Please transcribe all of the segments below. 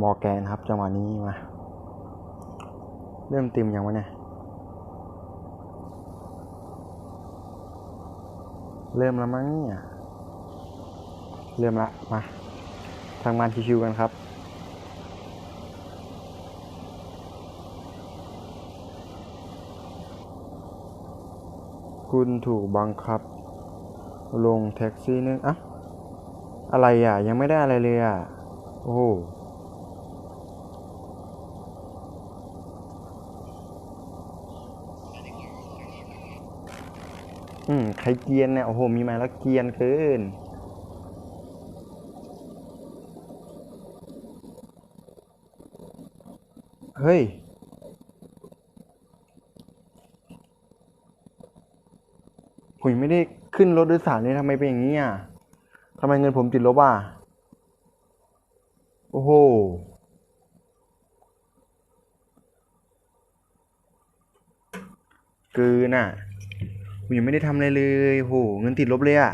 มอแกนครับจังหวะนี้มา เริ่มติมยังวะเนี่ย เริ่มแล้วมั้งเนี่ยเริ่มละมาทำงานชิวๆกันครับคุณถูกบังคับ ลงแท็กซี่นึงอะอะไรอะ ยังไม่ได้อะไรเลยอะ โอ้โห อืมใครเกียนเนี่ยโอ้โหมีไม้แล้วเกียนเกินเฮ้ย ผมยังไม่ได้ขึ้นรถโดยสารเลยทำไมเป็นอย่างนี้อะทำไมเงินผมติดลบอะ โอ้โหเกินอะ ผมยังไม่ได้ทำอะไรเลยโหเงินติดลบเลยอะ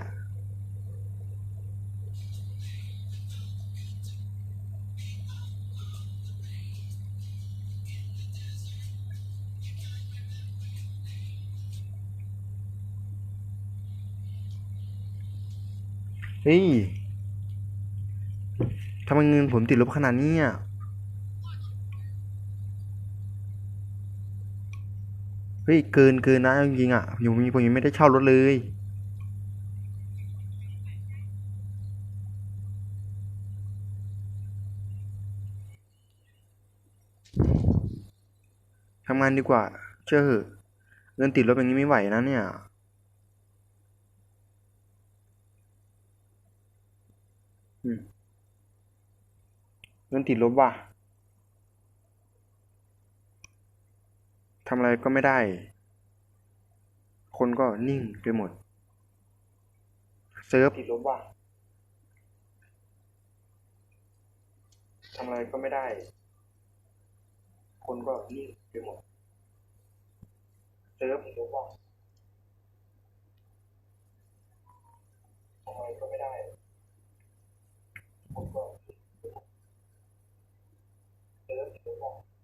เฮ้ยทำไมเงินผมติดลบขนาดนี้อะ เฮ้ยเกินเกินนะจริงๆอะผมยังผมยังไม่ได้เช่ารถเลยทำงานดีกว่า เชื่อเหอะเงินติดลบอย่างนี้ไม่ไหวนะเนี่ย เงินติดลบว่ะ ทำอะไรก็ไม่ได้ คนก็นิ่งไปหมด เซิร์ฟติดลบว่ะทำอะไรก็ไม่ได้ คนก็นิ่งไปหมด เซิร์ฟติดลบว่ะทำอะไรก็ไม่ได้ คนก็นิ่งไปหมดเซิร์ฟติดลบว่ะ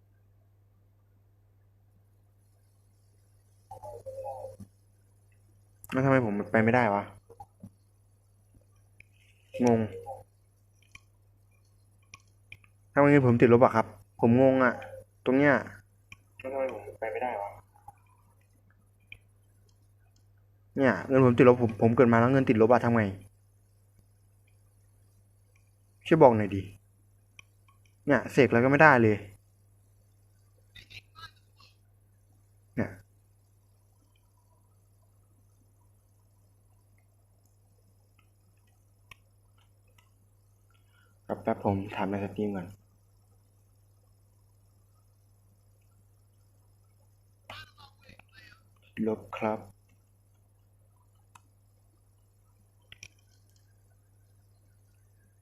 แล้วทำไมผมไปไม่ได้วะ งงทำไมเงินผมติดลบอะครับ ผมงงอะตรงเนี้ยแล้วทำไมผมไปไม่ได้วะ เนี่ยเงินผมติดลบผมผมเกิดมาแล้วเงินติดลบอะทำไงช่วยบอกหน่อยดิเนี่ยเสกแล้วก็ไม่ได้เลย เนี่ย แป๊บแป๊บผมถามในสตรีมก่อนลบครับ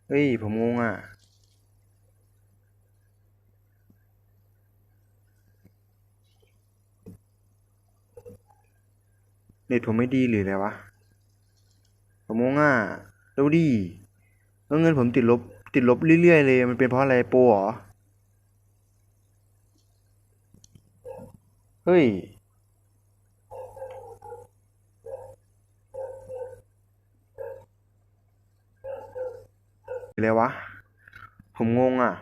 เฮ้ย ผมงงอะ เน็ตผมไม่ดีหรืออะไรวะ ผมงงอะแล้วดิเงินผมติดลบ ติดลบเรื่อยๆเลย มันเป็นเพราะอะไรโปรเหรอ เฮ้ยอะไรวะ ผมงงอะ